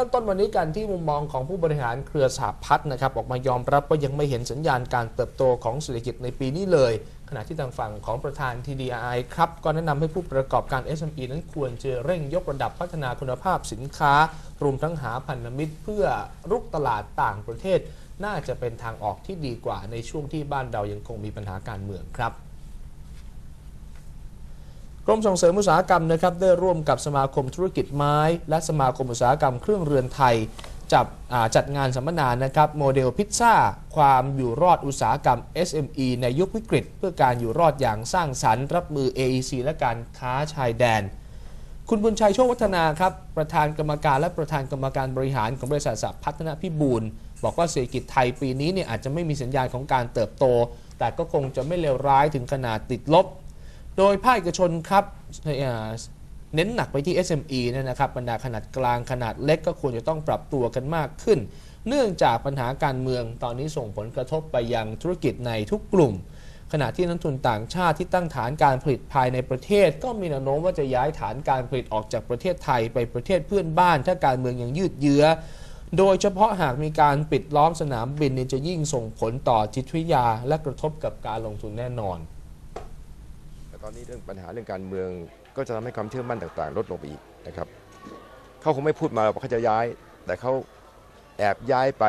ริ่มต้นวันนี้กันที่มุมมองของผู้บริหารเครือสหพัฒน์นะครับออกมายอมรับว่ายังไม่เห็นสัญญาณการเติบโตของเศรษฐกิจในปีนี้เลย ขณะที่ทางฝั่งของประธาน TDI ครับก็แนะนำให้ผู้ประกอบการ SME นั้นควรจะเร่งยกระดับพัฒนาคุณภาพสินค้า รวมทั้งหาพันธมิตร เพื่อรุกตลาดต่างประเทศ น่าจะเป็นทางออกที่ดีกว่าในช่วงที่บ้านเรายังคงมีปัญหาการเมืองครับ กรมส่งเสริมอุตสาหกรรมนะครับได้ร่วมกับสมาคมธุรกิจไม้ และสมาคมอุตสาหกรรมเครื่องเรือนไทยจับจัดงานสัมมนานะครับโมเดลพิซซ่า ความอยู่รอดอุตสาหกรรม SME ในยุควิกฤต เพื่อการอยู่รอดอย่างสร้างสรรค์รับมือ AEC และการค้าชายแดน คุณบุญชัยโชควัฒนาครับ ประธานกรรมการและประธานกรรมการบริหารของบริษัทสัพพัฒนาพิบูลบอกว่าเศรษฐกิจไทยปีนี้เนี่ยอาจจะไม่มีสัญญาณของการเติบโต แต่ก็คงจะไม่เลวร้ายถึงขนาดติดลบ โดยภาคเอกชนครับเน้นหนักไปที่ SME นนะครับบรรดาขนาดกลางขนาดเล็กก็ควรจะต้องปรับตัวกันมากขึ้น เนื่องจากปัญหาการเมืองตอนนี้ส่งผลกระทบไปยังธุรกิจในทุกกลุ่ม ขณะที่นักทุนต่างชาติที่ตั้งฐานการผลิตภายในประเทศ ก็มีแนวโน้มว่าจะย้ายฐานการผลิตออกจากประเทศไทยไปประเทศเพื่อนบ้าน ถ้าการเมืองยังยืดเยื้อโดยเฉพาะหากมีการปิดล้อมสนามบินนี่จะยิ่งส่งผลต่อจิตวิทยาและกระทบกับการลงทุนแน่นอน ตอนนี้เรื่องปัญหาเรื่องการเมือง ก็จะทำให้ความเชื่อมั่นต่างๆ ลดลงไปอีกนะครับเขาคงไม่พูดมาว่าเขาจะย้าย แต่เขาแอบย้ายไป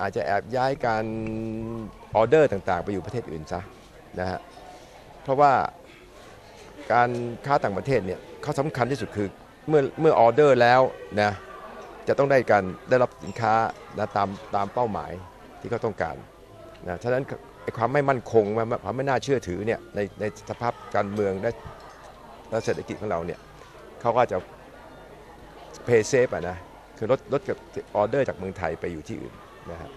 อาจจะแอบย้ายการออเดอร์ต่างๆ ไปอยู่ประเทศอื่นซะนะฮะเพราะว่าการค้าต่างประเทศเนี่ยเขาสำคัญที่สุดคือเมื่อเมื่อออเดอร์แล้วนะจะต้องได้การได้รับสินค้านะตามตามเป้าหมายที่เขาต้องการนะฉะนั้น ความไม่มั่นคงความไม่น่าเชื่อถือเนี่ยในในสภาพการเมืองและและเศรษฐกิจของเราเนี่ยเขาก็จะเพย์เซฟอะนะคือลดลดกับออเดอร์จากเมืองไทยไปอยู่ที่อื่นนะฮะ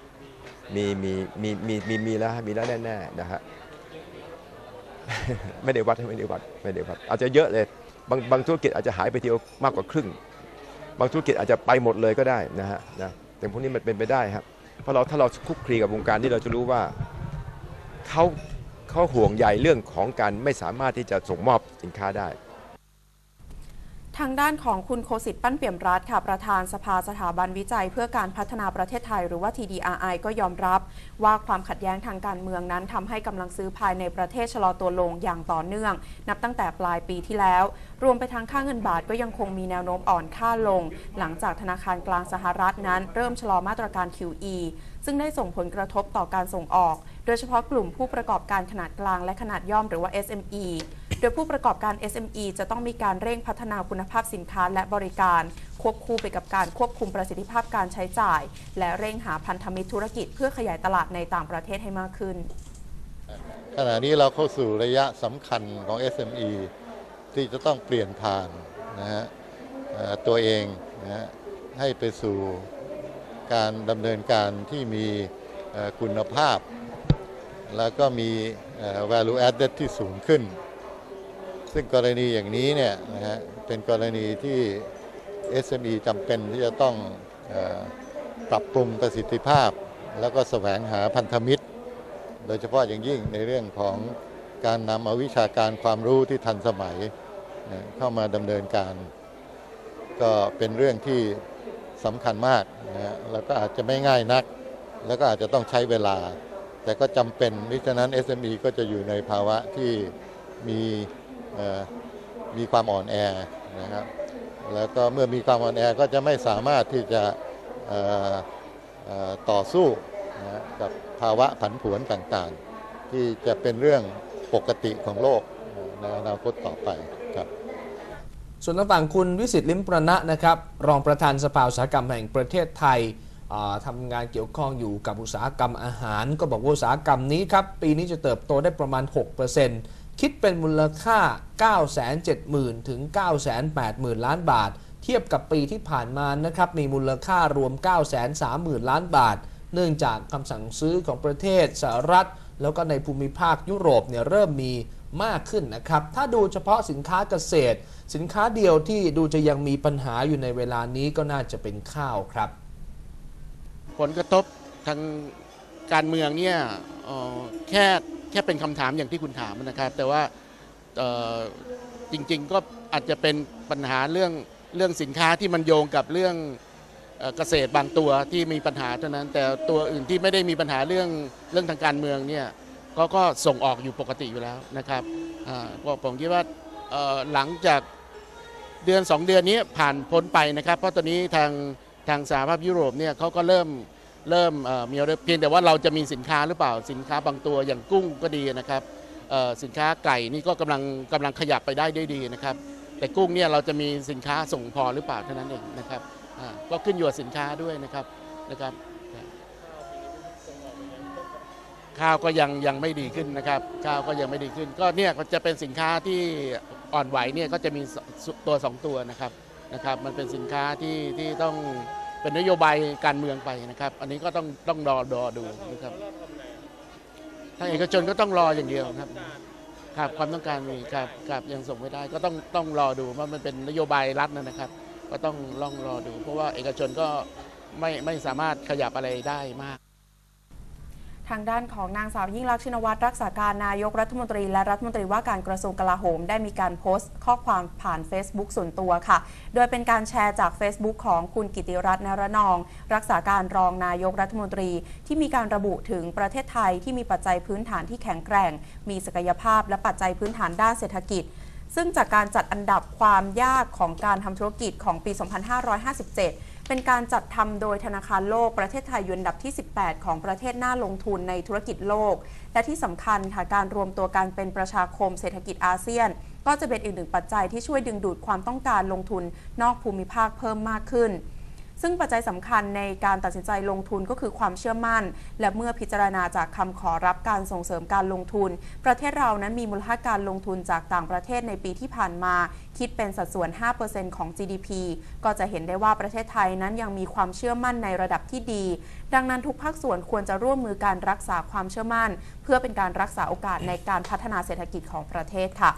มีมีมีมีมีมีแล้วมีแล้วแน่ๆนะฮะไม่ได้วัดไม่ได้วัดไม่ได้วัด อาจจะเยอะเลยบางบางธุรกิจอาจจะหายไปทีเดียวมากกว่าครึ่ง บางธุรกิจอาจจะไปหมดเลยก็ได้นะฮะนะแต่พวกนี้มันเป็นไปได้ครับเพราะเราถ้าเราคุกคีกับวงการที่เราจะรู้ว่า เขาเขาห่วงใยเรื่องของการไม่สามารถที่จะส่งมอบสินค้าได้ ทางด้านของคุณโคสิตปั้นเปี่ยมรัฐค่ะ ประธานสภาสถาบันวิจัย เพื่อการพัฒนาประเทศไทย หรือว่า TDRI ก็ยอมรับว่าความขัดแย้งทางการเมืองนั้นทำให้กำลังซื้อภายในประเทศชะลอตัวลงอย่างต่อเนื่อง นับตั้งแต่ปลายปีที่แล้ว รวมไปทั้งค่าเงินบาทก็ยังคงมีแนวโน้มอ่อนค่าลง หลังจากธนาคารกลางสหรัฐนั้น เริ่มชะลอมาตรการ QE ซึ่งได้ส่งผลกระทบต่อการส่งออก โดยเฉพาะกลุ่มผู้ประกอบการขนาดกลางและขนาดย่อมหรือว่า SME โดยผู้ประกอบการ SME จะต้องมีการเร่งพัฒนาคุณภาพสินค้าและบริการ ควบคู่ไปกับการควบคุมประสิทธิภาพการใช้จ่าย และเร่งหาพันธมิตรธุรกิจเพื่อขยายตลาดในต่างประเทศให้มากขึ้น ขณะนี้เราเข้าสู่ระยะสำคัญของ SME ที่จะต้องเปลี่ยนผ่านนะฮะตัวเองนะฮะให้ไปสู่การดำเนินการที่มีคุณภาพ แล้วก็มี value added ที่สูงขึ้น ซึ่งกรณีอย่างนี้เนี่ยนะฮะเป็นกรณีที่ SME จำเป็นที่จะต้องอปรับปรุงประสิทธิภาพ แล้วก็แสวงหาพันธมิตร โดยเฉพาะอย่างยิ่งในเรื่องของการนำเอาวิชาการความรู้ที่ทันสมัยเข้ามาดำเนินการ ก็เป็นเรื่องที่สำคัญมากนะฮะแล้วก็อาจจะไม่ง่ายนัก แล้วก็อาจจะต้องใช้เวลา แต่ก็จำเป็นมิฉะนั้น SME ก็จะอยู่ในภาวะที่มี มีความอ่อนแอนะครับแล้วก็เมื่อมีความอ่อนแอก็จะไม่สามารถที่จะต่อสู้นะกับภาวะผันผวนต่างๆ ที่จะเป็นเรื่องปกติของโลกในอนาคตต่อไปครับส่วนทางฝั่งคุณวิสิตลิมประณะนะครับ รองประธานสภาอุตสาหกรรมแห่งประเทศไทยทำงานเกี่ยวข้องอยู่กับอุตสาหกรรมอาหาร ก็บอกว่าอุตสาหกรรมนี้ครับปีนี้จะเติบโตได้ประมาณ 6% คิดเป็นมูลค่า 970,000 ถึง 980,000 ล้านบาท เทียบกับปีที่ผ่านมานะครับมีมูลค่ารวม 930,000 ล้านบาท เนื่องจากคำสั่งซื้อของประเทศสหรัฐ แล้วก็ในภูมิภาคยุโรปเนี่ยเริ่มมีมากขึ้นนะครับ ถ้าดูเฉพาะสินค้าเกษตร สินค้าเดียวที่ดูจะยังมีปัญหาอยู่ในเวลานี้ก็น่าจะเป็นข้าวครับ ผลกระทบทางการเมืองเนี่ยออแค่ แค่เป็นคำถามอย่างที่คุณถามนะครับ แต่ว่าจริงๆก็อาจจะเป็นปัญหาเรื่องเรื่องสินค้าที่มันโยงกับเรื่องเกษตรบางตัวที่มีปัญหาเท่านั้น แต่ตัวอื่นที่ไม่ได้มีปัญหาเรื่องเรื่องทางการเมืองเนี่ยก็ก็ส่งออกอยู่ปกติอยู่แล้วนะครับก็ผมคิดว่าหลังจากเดือน 2 เดือนนี้ผ่านพ้นไปนะครับ เพราะตอนนี้ทางทางสหภาพยุโรปเนี่ยเขาก็เริ่ม เริ่มมีออเดอร์เพียงแต่ว่าเราจะมีสินค้าหรือเปล่าสินค้าบางตัวอย่างกุ้งก็ดีนะครับสินค้าไก่นี่ก็กำลังกำลังขยับไปได้ได้ดีนะครับ แต่กุ้งเนี่ยเราจะมีสินค้าส่งพอหรือเปล่าเท่านั้นเองนะครับก็ขึ้นอยู่กับสินค้าด้วยนะครับนะครับข้าวก็ยังยังไม่ดีขึ้นนะครับข้าวก็ยังไม่ดีขึ้น ก็เนี่ยจะเป็นสินค้าที่อ่อนไหวเนี่ยก็จะมีตัวสองตัวนะครับนะครับ มันเป็นสินค้าที่ที่ต้อง เป็นนโยบายการเมืองไปนะครับ อันนี้ก็ต้องต้องรอรอดูนะครับทางเอกชนก็ต้องรออย่างเดียวครับครับความต้องการมีครับครับยังส่งไม่ได้ ก็ต้องต้องรอดูว่ามันเป็นนโยบายรัฐนะครับ ก็ต้องลองรอดู เพราะว่าเอกชนก็ไม่ไม่สามารถขยับอะไรได้มาก ทางด้านของนางสาวยิ่งลักษณ์ชินวัตรรักษาการนายกรัฐมนตรี และรัฐมนตรีว่าการกระทรวงกลาโหม ได้มีการโพสต์ข้อความผ่าน Facebook ส่วนตัวค่ะ โดยเป็นการแชร์จาก Facebook ของคุณกิติรัตน์นรนอง รักษาการรองนายกรัฐมนตรี ที่มีการระบุถึงประเทศไทยที่มีปัจจัยพื้นฐานที่แข็งแกร่ง มีศักยภาพและปัจจัยพื้นฐานด้านเศรษฐกิจซึ่งจากการจัดอันดับความยากของการทำธุรกิจของปี 2557 เป็นการจัดทำโดยธนาคารโลกประเทศไทยอยู่อันดับที่ 18 ของประเทศหน้าลงทุนในธุรกิจโลก และที่สำคัญค่ะการรวมตัวกันเป็นประชาคมเศรษฐกิจอาเซียน ก็จะเป็นอีกหนึ่งปัจจัยที่ช่วยดึงดูดความต้องการลงทุนนอกภูมิภาคเพิ่มมากขึ้น ซึ่งปัจจัยสำคัญในการตัดสินใจลงทุนก็คือความเชื่อมั่น และเมื่อพิจารณาจากคำขอรับการส่งเสริมการลงทุน ประเทศเรานั้นมีมูลค่าการลงทุนจากต่างประเทศในปีที่ผ่านมา คิดเป็นสัดส่วน 5%ของ GDP ก็จะเห็นได้ว่าประเทศไทยนั้นยังมีความเชื่อมั่นในระดับที่ดี ดังนั้นทุกภาคส่วนควรจะร่วมมือการรักษาความเชื่อมั่น เพื่อเป็นการรักษาโอกาสในการพัฒนาเศรษฐกิจของประเทศค่ะ